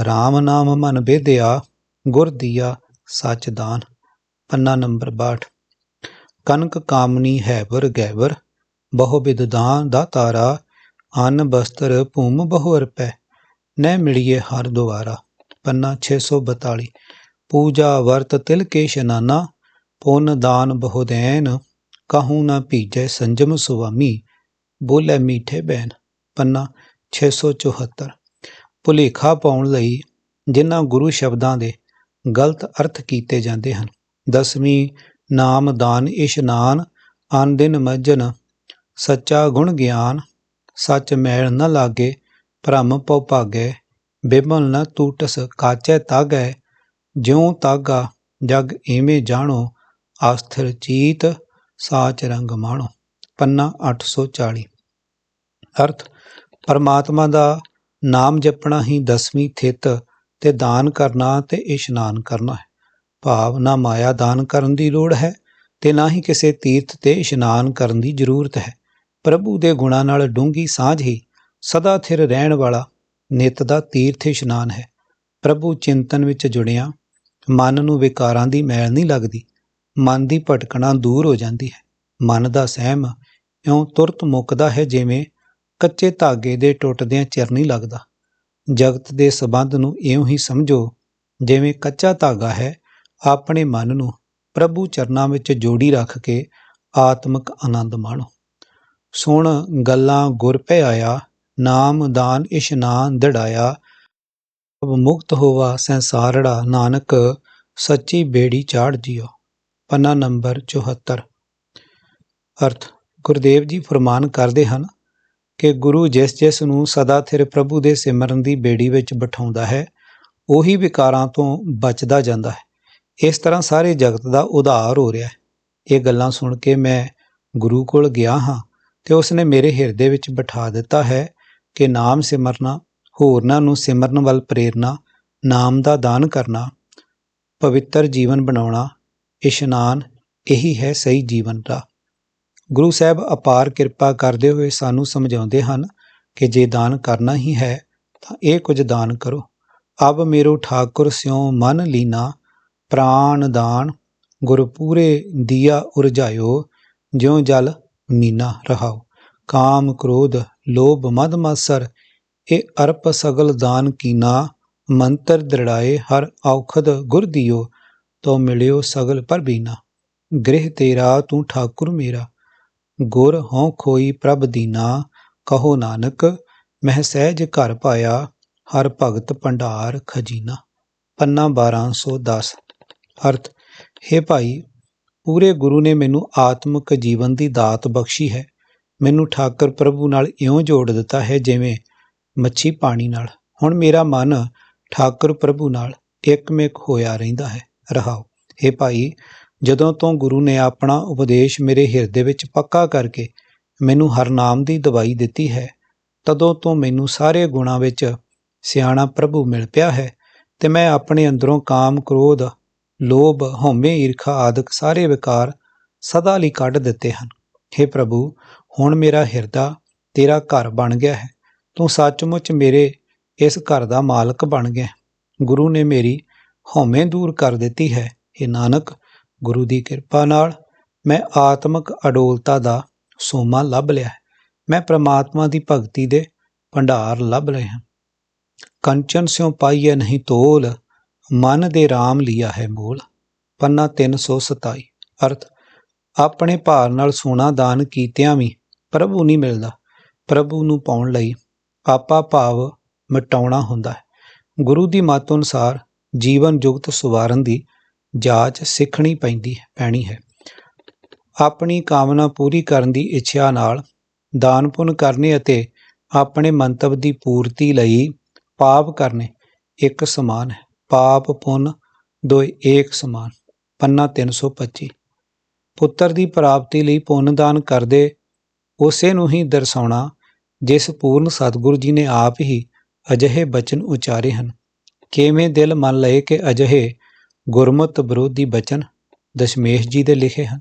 [SPEAKER 1] RAM ਨਾਮ ਮਨ ਬੇਦਿਆ, ਗੁਰ ਦੀਆ ਸਚ ਦਾਨ। ਪੰਨਾ ਨੰਬਰ 62 ਕਨਕ ਕਾਮਨੀ ਹੈਵਰ ਗੈਵਰ, ਬਹੁ ਬਿਦਦਾਨ ਦਾ ਤਾਰਾ ਅਨ ਬਸਤਰ ਭੂਮ ਬਹੁ ਅਰਪੈ ਨੈ ਮਿਲਿਏ ਹਰ ਦੁਆਰਾ। ਪੰਨਾ 642 ਪੂਜਾ ਵਰਤ ਤਿਲ ਕੇ ਸ਼ਨਾਨਾ, ਪੁੰਨ ਦਾਨ ਬਹੁ ਦੇਨ ਕਹੂੰ ਨਾ ਭੀਜੈ ਸੰਜਮ ਸੁਆਮੀ, ਬੋਲੇ ਮੀਠੇ ਬੈਨ। ਪੰਨਾ 674 ਭੁਲੇਖਾ ਪਾਉਣ ਲਈ ਜਿਨ੍ਹਾਂ ਗੁਰੂ ਸ਼ਬਦਾਂ ਦੇ ਗਲਤ ਅਰਥ ਕੀਤੇ ਜਾਂਦੇ ਹਨ। ਦਸਵੀਂ, ਨਾਮ ਦਾਨ ਇਸ਼ਨਾਨ, ਆਨ ਦਿਨ ਮੱਜਨ, ਸੱਚਾ ਗੁਣ ਗਿਆਨ ਸੱਚ ਮੈਲ ਨ ਲਾਗੇ, ਭ੍ਰਮ ਪਉ ਭਾਗੈ। ਬਿਮਲ ਨ ਤੂਟਸ ਕਾਚੈ ਤਾਗੈ, ਜਿਉ ਤਾਗਾ ਜਗ ਏਵੇਂ ਜਾਣੋ, ਆਸਥਿਰ ਚੀਤ ਸਾਚ ਰੰਗ ਮਾਣੋ। ਪੰਨਾ 840 ਅਰਥ, ਪਰਮਾਤਮਾ ਦਾ ਨਾਮ ਜਪਣਾ ਹੀ ਦਸਵੀਂ ਥਿਤ ਤੇ ਦਾਨ ਕਰਨਾ ਤੇ ਇਸ਼ਨਾਨ ਕਰਨਾ ਹੈ। ਭਾਵ ਨਾ ਮਾਇਆ ਦਾਨ ਕਰਨ ਦੀ ਲੋੜ ਹੈ ਤੇ ਨਾ ਹੀ ਕਿਸੇ ਤੀਰਥ ਤੇ ਇਸ਼ਨਾਨ ਕਰਨ ਦੀ ਜ਼ਰੂਰਤ ਹੈ। ਪ੍ਰਭੂ ਦੇ ਗੁਣਾਂ ਨਾਲ ਡੂੰਗੀ ਸਾਂਝ ਹੀ ਸਦਾ ਥਿਰ ਰਹਿਣ ਵਾਲਾ ਨਿਤ ਦਾ ਤੀਰਥ ਇਸ਼ਨਾਨ ਹੈ। ਪ੍ਰਭੂ ਚਿੰਤਨ ਵਿੱਚ ਜੁੜਿਆ, ਮਨ ਨੂੰ ਵਿਕਾਰਾਂ ਦੀ ਮੈਲ ਨਹੀਂ ਲੱਗਦੀ, ਮਨ ਦੀ ਭਟਕਣਾ ਦੂਰ ਹੋ ਜਾਂਦੀ ਹੈ। ਮਨ ਦਾ ਸਹਿਮ ਇਉਂ ਤੁਰਤ ਮੁੱਕਦਾ ਹੈ ਜਿਵੇਂ ਕੱਚੇ ਧਾਗੇ ਦੇ ਟੁੱਟਦਿਆਂ ਚਿਰ ਨਹੀਂ ਲੱਗਦਾ। ਜਗਤ ਦੇ ਸਬੰਧ ਨੂੰ ਇਉਂ ਹੀ ਸਮਝੋ ਜਿਵੇਂ ਕੱਚਾ ਧਾਗਾ ਹੈ, ਆਪਣੇ ਮਨ ਨੂੰ ਪ੍ਰਭੂ ਚਰਨਾਂ ਵਿੱਚ ਜੋੜੀ ਰੱਖ ਕੇ ਆਤਮਿਕ ਆਨੰਦ ਮਾਣੋ। ਸੁਣ ਗੱਲਾਂ ਗੁਰ ਪੈ ਆਇਆ ਨਾਮ ਦਾਨ ਇਸ਼ਨਾਨ ਦੜਾਇਆ। ਅਬ ਮੁਕਤ ਹੋਵਾ ਸੰਸਾਰੜਾ, ਨਾਨਕ, ਸੱਚੀ ਬੇੜੀ ਚਾੜ ਜਿਓ। ਪੰਨਾ ਨੰਬਰ 74 ਅਰਥ, ਗੁਰਦੇਵ ਜੀ ਫਰਮਾਨ ਕਰਦੇ ਹਨ ਕਿ ਗੁਰੂ ਜਿਸ ਜਿਸ ਨੂੰ ਸਦਾ ਥਿਰ ਪ੍ਰਭੂ ਦੇ ਸਿਮਰਨ ਦੀ ਬੇੜੀ ਵਿੱਚ ਬਿਠਾਉਂਦਾ ਹੈ, ਉਹੀ ਵਿਕਾਰਾਂ ਤੋਂ ਬਚਦਾ ਜਾਂਦਾ ਹੈ। ਇਸ ਤਰ੍ਹਾਂ ਸਾਰੇ ਜਗਤ ਦਾ ਉਧਾਰ ਹੋ ਰਿਹਾ ਹੈ। ਇਹ ਗੱਲਾਂ ਸੁਣ ਕੇ ਮੈਂ ਗੁਰੂ ਕੋਲ ਗਿਆ ਹਾਂ। ਤੇ ਉਸਨੇ ਮੇਰੇ ਹਿਰਦੇ ਵਿੱਚ ਬਿਠਾ ਦਿੱਤਾ ਹੈ ਕਿ ਨਾਮ ਸਿਮਰਨਾ, ਹੋਰਨਾਂ ਨੂੰ ਸਿਮਰਨ ਵੱਲ ਪ੍ਰੇਰਨਾ, ਨਾਮ ਦਾ ਦਾਨ ਕਰਨਾ, ਪਵਿੱਤਰ ਜੀਵਨ ਬਣਾਉਣਾ, ਇਸ਼ਨਾਨ, ਇਹੀ ਹੈ ਸਹੀ ਜੀਵਨ ਦਾ। ਗੁਰੂ ਸਾਹਿਬ ਅਪਾਰ ਕਿਰਪਾ ਕਰਦੇ ਹੋਏ ਸਾਨੂੰ ਸਮਝਾਉਂਦੇ ਹਨ ਕਿ ਜੇ ਦਾਨ ਕਰਨਾ ਹੀ ਹੈ, ਤਾਂ ਇਹ ਕੁਝ ਦਾਨ ਕਰੋ। ਅਬ ਮੇਰੋ ਠਾਕੁਰ ਸਿਉ ਮਨ ਲੀਨਾ ਪ੍ਰਾਨ ਦਾਨ ਗੁਰ ਪੂਰੇ ਦੀਆ ਉਰਜਾਇਓ, ਜਿਉ ਜਲ ਮੀਨਾ ਰਹਾਓ। ਕਾਮ, ਕ੍ਰੋਧ, ਲੋਭ, ਮਦ, ਮਸਰ, ਇਹ ਅਰਪ ਸਗਲ ਦਾਨ ਕੀਨਾ, ਮੰਤਰ ਦ੍ਰਿੜਾਏ, ਹਰ ਔਖਦ ਗੁਰ ਦਿਓ ਤੋ ਮਿਲਿਓ ਸਗਲ ਪਰ ਗ੍ਰਹਿ ਤੇਰਾ, ਤੂੰ ਠਾਕੁਰ ਮੇਰਾ। ਗੁਰ ਹਉ ਖੋਈ ਪ੍ਰਭ ਦੀਨਾ, ਕਹੋ ਨਾਨਕ, ਮਹਿ ਸਹਿਜ ਘਰ ਪਾਇਆ, ਹਰ ਭਗਤ ਭੰਡਾਰ ਖਜ਼ੀਨਾ। ਪੰਨਾ 1210 ਅਰਥ, ਹੈ ਭਾਈ ਪੂਰੇ ਗੁਰੂ ਨੇ ਮੈਨੂੰ ਆਤਮਿਕ ਜੀਵਨ ਦੀ ਦਾਤ ਬਖਸ਼ੀ ਹੈ। ਮੈਨੂੰ ਠਾਕਰ ਪ੍ਰਭੂ ਨਾਲ ਇਉਂ ਜੋੜ ਦਿੱਤਾ ਹੈ ਜਿਵੇਂ ਮੱਛੀ ਪਾਣੀ ਨਾਲ। ਹੁਣ ਮੇਰਾ ਮਨ ਠਾਕਰ ਪ੍ਰਭੂ ਨਾਲ ਇੱਕਮਿਕ ਹੋਇਆ ਰਹਿੰਦਾ ਹੈ। ਰਹਾਓ हे ਭਾਈ, ਜਦੋਂ ਤੋਂ ਗੁਰੂ ਨੇ ਆਪਣਾ ਉਪਦੇਸ਼ ਮੇਰੇ ਹਿਰਦੇ ਵਿੱਚ ਪੱਕਾ ਕਰਕੇ ਮੈਨੂੰ ਹਰ ਨਾਮ ਦੀ ਦਵਾਈ ਦਿੱਤੀ ਹੈ, ਤਦੋਂ ਤੋਂ ਮੈਨੂੰ ਸਾਰੇ ਗੁਣਾਂ ਵਿੱਚ ਸਿਆਣਾ ਪ੍ਰਭੂ ਮਿਲ ਪਿਆ ਹੈ ਤੇ ਮੈਂ ਆਪਣੇ ਅੰਦਰੋਂ ਕਾਮ ਕ੍ਰੋਧ ਲੋਭ, ਹਉਮੈ, ਈਰਖਾ ਆਦਿਕ ਸਾਰੇ ਵਿਕਾਰ ਸਦਾ ਲਈ ਕੱਢ ਦਿੱਤੇ ਹਨ। हे ਪ੍ਰਭੂ, ਹੁਣ ਮੇਰਾ ਹਿਰਦਾ ਤੇਰਾ ਘਰ ਬਣ ਗਿਆ ਹੈ। ਤੂੰ ਸੱਚਮੁੱਚ ਮੇਰੇ ਇਸ ਘਰ ਦਾ ਮਾਲਕ ਬਣ ਗਿਆ ਗੁਰੂ ਨੇ ਮੇਰੀ ਹਉਮੈ ਦੂਰ ਕਰ ਦਿੱਤੀ ਹੈ। ਇਹ ਨਾਨਕ, ਗੁਰੂ ਦੀ ਕਿਰਪਾ ਨਾਲ ਮੈਂ ਆਤਮਿਕ ਅਡੋਲਤਾ ਦਾ ਸੋਮਾ ਲੱਭ ਲਿਆ ਹੈ। ਮੈਂ ਪ੍ਰਮਾਤਮਾ ਦੀ ਭਗਤੀ ਦੇ ਭੰਡਾਰ ਲੱਭ ਰਿਹਾ ਕੰਚਨ ਸਿਉ ਪਾਈਏ ਨਹੀਂ ਤੋਲ। ਮਨ ਦੇ RAM ਲਿਆ ਹੈ ਮੋਲ, ਪੰਨਾ 327 ਅਰਥ, ਆਪਣੇ ਭਾਰ ਨਾਲ ਸੋਨਾ ਦਾਨ ਕੀਤਿਆਂ ਵੀ ਪ੍ਰਭੂ ਨਹੀਂ ਮਿਲਦਾ। ਪ੍ਰਭੂ ਨੂੰ ਪਾਉਣ ਲਈ ਆਪਾ ਭਾਵ ਮਿਟਾਉਣਾ ਹੁੰਦਾ ਹੈ। ਗੁਰੂ ਦੀ ਮੱਤ ਅਨੁਸਾਰ ਜੀਵਨ ਜੁਗਤ ਸੁਵਾਰਨ ਦੀ ਜਾਂਚ ਸਿੱਖਣੀ ਪੈਂਦੀ ਹੈ, ਪੈਣੀ ਹੈ। ਆਪਣੀ ਕਾਮਨਾ ਪੂਰੀ ਕਰਨ ਦੀ ਇੱਛਾ ਨਾਲ ਦਾਨ ਪੁੰਨ ਕਰਨੇ ਅਤੇ ਆਪਣੇ ਮੰਤਵ ਦੀ ਪੂਰਤੀ ਲਈ ਪਾਪ ਕਰਨੇ ਇੱਕ ਸਮਾਨ ਹੈ। ਪਾਪ ਪੁੰਨ ਦੋਏ ਏਕ ਸਮਾਨ, ਪੰਨਾ 325 ਪੁੱਤਰ ਦੀ ਪ੍ਰਾਪਤੀ ਲਈ ਪੁੰਨ ਦਾਨ ਕਰਦੇ ਉਸੇ ਨੂੰ ਹੀ ਦਰਸਾਉਣਾ, ਜਿਸ ਪੂਰਨ ਸਤਿਗੁਰੂ ਜੀ ਨੇ ਆਪ ਹੀ ਅਜਿਹੇ ਬਚਨ ਉਚਾਰੇ ਹਨ। ਕਿਵੇਂ ਦਿਲ ਮੰਨ ਲਏ ਕਿ ਅਜਿਹੇ ਗੁਰਮਤ ਵਿਰੋਧੀ ਬਚਨ ਦਸ਼ਮੇਸ਼ ਜੀ ਦੇ ਲਿਖੇ ਹਨ?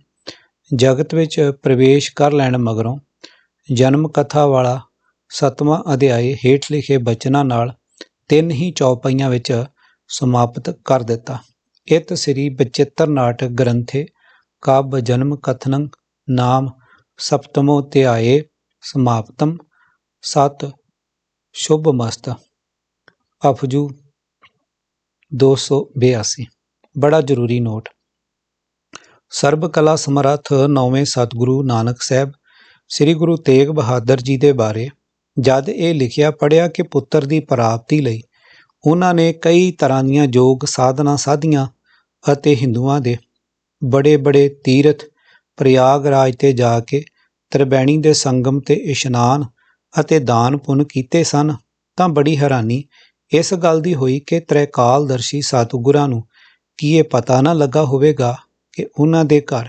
[SPEAKER 1] ਜਗਤ ਵਿੱਚ ਪ੍ਰਵੇਸ਼ ਕਰ ਲੈਣ ਮਗਰੋਂ ਜਨਮ ਕਥਾ ਵਾਲਾ ਸਤਵਾਂ ਅਧਿਆਇ ਹੇਠ ਲਿਖੇ ਬਚਨਾਂ ਨਾਲ ਤਿੰਨ ਹੀ ਚੌਪਾਈਆਂ ਵਿੱਚ ਸਮਾਪਤ ਕਰ ਦਿੱਤਾ। ਇਤ ਸ੍ਰੀ ਬਚਿੱਤਰ ਨਾਟਕ ਗ੍ਰੰਥੇ ਕਾਬ ਜਨਮ ਕਥਨੰ ਨਾਮ ਸਪਤਮੋ ਧਿਆਏ ਸਮਾਪਤਮ ਸਤ ਸ਼ੁਭ ਮਸਤ ਅਫਜੂ 282 ਬੜਾ ਜ਼ਰੂਰੀ ਨੋਟ। ਸਰਬ ਕਲਾ ਸਮਰੱਥ ਨੌਵੇਂ ਸਤਿਗੁਰੂ ਨਾਨਕ ਸਾਹਿਬ ਸ੍ਰੀ ਗੁਰੂ ਤੇਗ ਬਹਾਦਰ ਜੀ ਦੇ ਬਾਰੇ ਜਦ ਇਹ ਲਿਖਿਆ ਪੜਿਆ ਕਿ ਪੁੱਤਰ ਦੀ ਪ੍ਰਾਪਤੀ ਲਈ ਉਹਨਾਂ ਨੇ ਕਈ ਤਰ੍ਹਾਂ ਦੀਆਂ ਯੋਗ ਸਾਧਨਾ ਸਾਧੀਆਂ ਅਤੇ ਹਿੰਦੂਆਂ ਦੇ ਬੜੇ ਬੜੇ ਤੀਰਥ, ਪ੍ਰਯਾਗਰਾਜ ਤੇ ਜਾ ਕੇ ਤ੍ਰਿਬੈਣੀ ਦੇ ਸੰਗਮ ਤੇ ਇਸ਼ਨਾਨ ਅਤੇ ਦਾਨ ਪੁੰਨ ਕੀਤੇ ਸਨ। ਤਾਂ ਬੜੀ ਹੈਰਾਨੀ ਇਸ ਗੱਲ ਦੀ ਹੋਈ ਕਿ ਤ੍ਰੈਕਾਲਦਰਸ਼ੀ ਸਤਿਗੁਰਾਂ ਨੂੰ ਕੀ ਇਹ ਪਤਾ ਨਾ ਲੱਗਾ ਹੋਵੇਗਾ ਕਿ ਉਹਨਾਂ ਦੇ ਘਰ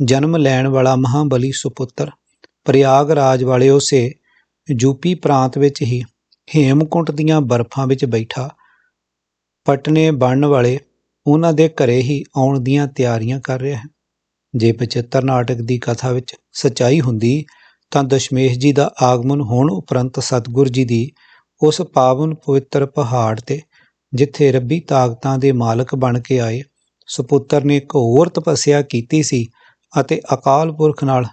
[SPEAKER 1] ਜਨਮ ਲੈਣ ਵਾਲਾ ਮਹਾਬਲੀ ਸੁਪੁੱਤਰ ਪ੍ਰਯਾਗਰਾਜ ਵਾਲੇ ਉਸੇ ਯੂਪੀ ਪ੍ਰਾਂਤ ਵਿੱਚ ਹੀ ਹੇਮਕੁੰਟ ਦੀਆਂ ਬਰਫਾਂ ਵਿੱਚ ਬੈਠਾ ਪਟਨੇ ਬਣਨ ਵਾਲੇ ਉਹਨਾਂ ਦੇ ਘਰੇ ਹੀ ਆਉਣ ਦੀਆਂ ਤਿਆਰੀਆਂ ਕਰ ਰਿਹਾ ਹੈ। ਜੇ ਬਚਿੱਤਰ ਨਾਟਕ ਦੀ ਕਥਾ ਵਿੱਚ ਸਚਾਈ ਹੁੰਦੀ ਤਾਂ ਦਸ਼ਮੇਸ਼ ਜੀ ਦਾ ਆਗਮਨ ਹੋਣ ਉਪਰੰਤ ਸਤਿਗੁਰ ਜੀ ਦੀ ਉਸ ਪਾਵਨ ਪਵਿੱਤਰ ਪਹਾੜ ਤੇ, ਜਿੱਥੇ ਰੱਬੀ ਤਾਕਤਾਂ ਦੇ ਮਾਲਕ ਬਣ ਕੇ ਆਏ, ਸੁਪੁੱਤਰ ਨੇ ਘੋਰ ਤਪੱਸਿਆ ਕੀਤੀ ਸੀ ਅਤੇ ਅਕਾਲ ਪੁਰਖ ਨਾਲ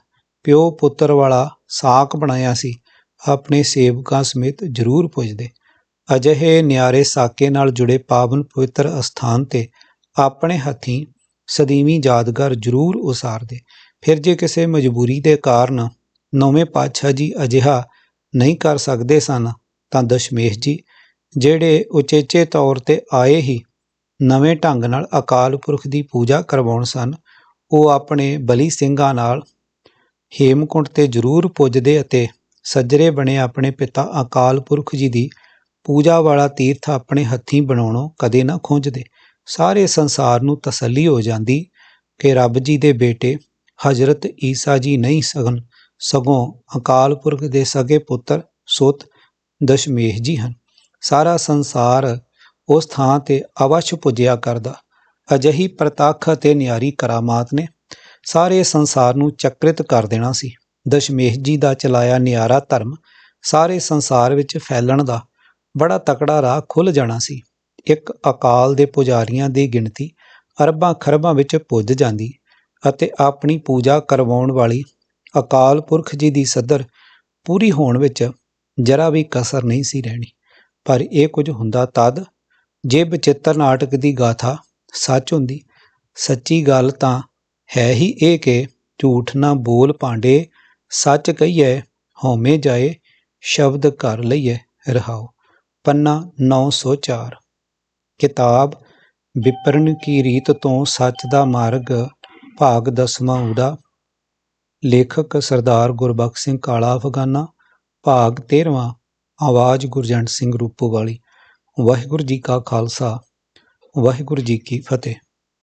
[SPEAKER 1] ਪਿਓ ਪੁੱਤਰ ਵਾਲਾ ਸਾਕ ਬਣਾਇਆ ਸੀ, ਆਪਣੇ ਸੇਵਕਾਂ ਸਮੇਤ ਜ਼ਰੂਰ ਪੁੱਜਦੇ। ਅਜਿਹੇ ਨਿਆਰੇ ਸਾਕੇ ਨਾਲ ਜੁੜੇ ਪਾਵਨ ਪਵਿੱਤਰ ਅਸਥਾਨ ਤੇ ਆਪਣੇ ਹੱਥੀਂ ਸਦੀਵੀ ਯਾਦਗਾਰ ਜ਼ਰੂਰ ਉਸਾਰਦੇ। ਫਿਰ ਜੇ ਕਿਸੇ ਮਜਬੂਰੀ ਦੇ ਕਾਰਨ ਨੌਵੇਂ ਪਾਤਸ਼ਾਹ ਜੀ ਅਜਿਹਾ ਨਹੀਂ ਕਰ ਸਕਦੇ ਸਨ, ਤਾਂ ਦਸ਼ਮੇਸ਼ ਜੀ, ਜਿਹੜੇ ਉਚੇਚੇ ਤੌਰ ਤੇ ਆਏ ਹੀ ਨਵੇਂ ਢੰਗ ਨਾਲ ਅਕਾਲ ਪੁਰਖ ਦੀ ਪੂਜਾ ਕਰਵਾਉਣ ਸਨ, ਉਹ ਆਪਣੇ ਬਲੀ ਸਿੰਘਾਂ ਨਾਲ ਹੇਮਕੁੰਟ ਤੇ ਜ਼ਰੂਰ ਪੁੱਜਦੇ ਅਤੇ ਸੱਜਰੇ ਬਣੇ ਆਪਣੇ ਪਿਤਾ ਅਕਾਲ ਪੁਰਖ ਜੀ ਦੀ ਪੂਜਾ ਵਾਲਾ ਤੀਰਥ ਆਪਣੇ ਹੱਥੀਂ ਬਣਾਉਣੋਂ ਕਦੇ ਨਾ ਖੁੰਝਦੇ। ਸਾਰੇ ਸੰਸਾਰ ਨੂੰ ਤਸੱਲੀ ਹੋ ਜਾਂਦੀ ਕਿ ਰੱਬ ਜੀ ਦੇ ਬੇਟੇ ਹਜ਼ਰਤ ਈਸਾ ਜੀ ਨਹੀਂ ਸਗਨ, ਸਗੋਂ ਅਕਾਲ ਪੁਰਖ ਦੇ ਸਗੇ ਪੁੱਤਰ ਸੁਤ ਦਸ਼ਮੇਸ਼ ਜੀ ਹਨ। ਸਾਰਾ ਸੰਸਾਰ ਉਸ ਥਾਂ ਤੇ ਅਵਸ਼ ਪੁੱਜਿਆ ਕਰਦਾ। ਅਜਹੀ ਪ੍ਰਤੱਖ ਅਤੇ ਨਿਆਰੀ ਕਰਾਮਾਤ ਨੇ ਸਾਰੇ ਸੰਸਾਰ ਨੂੰ ਚੱਕਰਿਤ ਕਰ ਦੇਣਾ ਸੀ। ਦਸ਼ਮੇਸ਼ ਜੀ ਦਾ ਚਲਾਇਆ ਨਿਆਰਾ ਧਰਮ ਸਾਰੇ ਸੰਸਾਰ ਵਿੱਚ ਫੈਲਣ ਦਾ ਬੜਾ ਤਕੜਾ ਰਾਹ ਖੁੱਲ ਜਾਣਾ ਸੀ। ਇੱਕ ਅਕਾਲ ਦੇ ਪੁਜਾਰੀਆਂ ਦੀ ਗਿਣਤੀ ਅਰਬਾਂ ਖਰਬਾਂ ਵਿੱਚ ਪੁੱਜ ਜਾਂਦੀ ਅਤੇ ਆਪਣੀ ਪੂਜਾ ਕਰਵਾਉਣ ਵਾਲੀ ਅਕਾਲ ਪੁਰਖ ਜੀ ਦੀ ਸਦਰ ਪੂਰੀ ਹੋਣ ਵਿੱਚ ਜਰਾ ਵੀ ਕਸਰ ਨਹੀਂ ਸੀ ਰਹਿਣੀ। ਪਰ ਇਹ ਕੁਝ ਹੁੰਦਾ ਤਦ ਜੇ ਬਚਿੱਤਰ ਨਾਟਕ ਦੀ ਗਾਥਾ ਸੱਚ ਹੁੰਦੀ। ਸੱਚੀ ਗੱਲ ਤਾਂ ਹੈ ਹੀ ਇਹ ਕਿ ਝੂਠ ਨਾ ਬੋਲ ਪਾਂਡੇ ਸੱਚ ਕਹੀਏ ਹਉਮੈ ਜਾਏ, ਸ਼ਬਦ ਕਰ ਲਈਏ ਰਹਾਓ। ਪੰਨਾ 904 ਕਿਤਾਬ, ਵਿਪਰਨ ਕੀ ਰੀਤ ਤੋਂ ਸੱਚ ਦਾ ਮਾਰਗ, ਭਾਗ ਦਸਵਾਂ ਉਹਦਾ ਲੇਖਕ ਸਰਦਾਰ ਗੁਰਬਖਸ਼ ਸਿੰਘ ਕਾਲਾ ਅਫਗਾਨਾ। ਭਾਗ 13ਵਾਂ ਆਵਾਜ਼ ਗੁਰਜੰਟ ਸਿੰਘ ਰੂਪੋ ਵਾਲੀ। ਵਾਹਿਗੁਰੂ ਜੀ ਕਾ ਖਾਲਸਾ, ਵਾਹਿਗੁਰੂ ਜੀ ਕੀ ਫਤਿਹ।